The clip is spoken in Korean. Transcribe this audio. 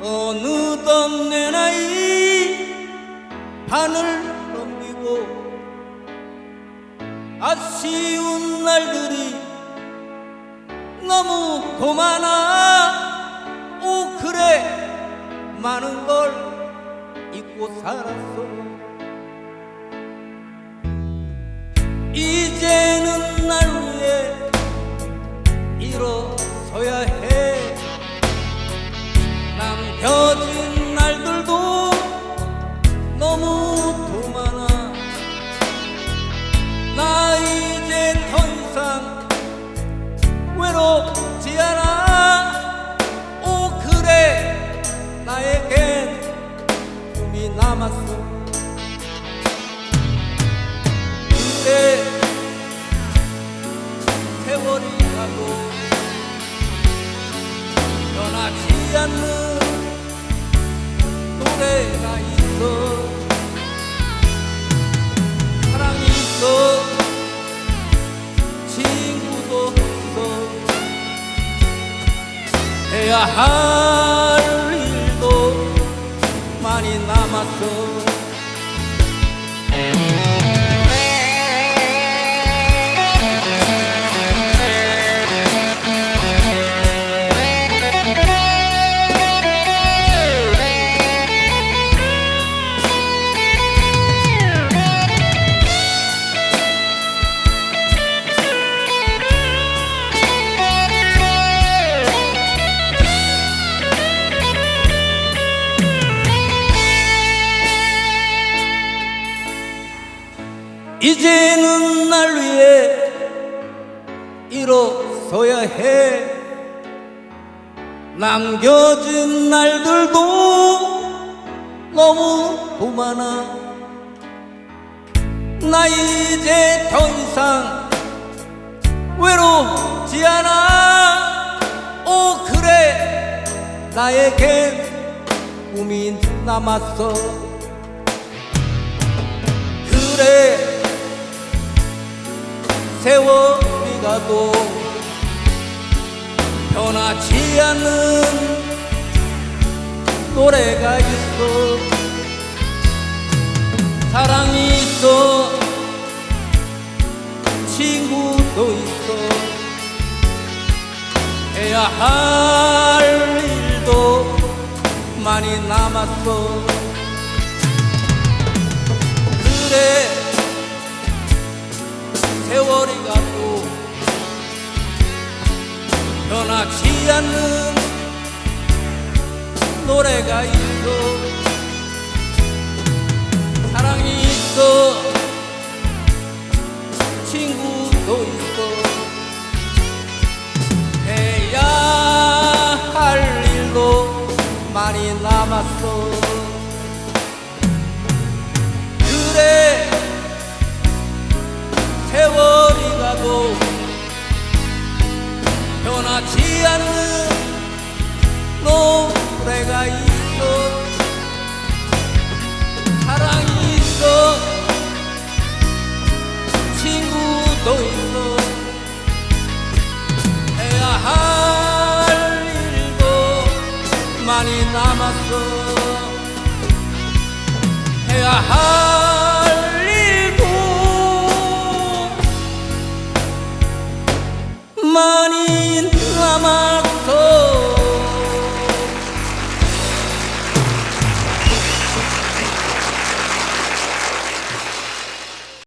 어느덧 내 나이 반을 넘기고 아쉬운 날들이 너무 고만아 오 그래. 많은 걸 잊고 살았어. 남았어. 그래 세월이 가고 변하지 않는 노래가 있어. 사랑이 있어. 친구도 있어. 해야 할 많이 이제는 날 위해 일어서야 해. 남겨진 날들도 너무 더 많아. 나 이제 더 이상 외롭지 않아. 오 그래. 나에겐 꿈이 남았어. 그래 세월이 가도 변하지 않는 노래가 있어. 사랑이 있어. 친구도 있어. 해야 할 일도 많이 남았어 않는 노래가 있어. 사랑이 있어. 친구도 있어. 해야 할 일도 많이 남았어 변하지 않는 노래가 있어. 사랑이 있어. 친구도 있어. 해야 할 일도 많이 남았어. 해야 할 많이 남았어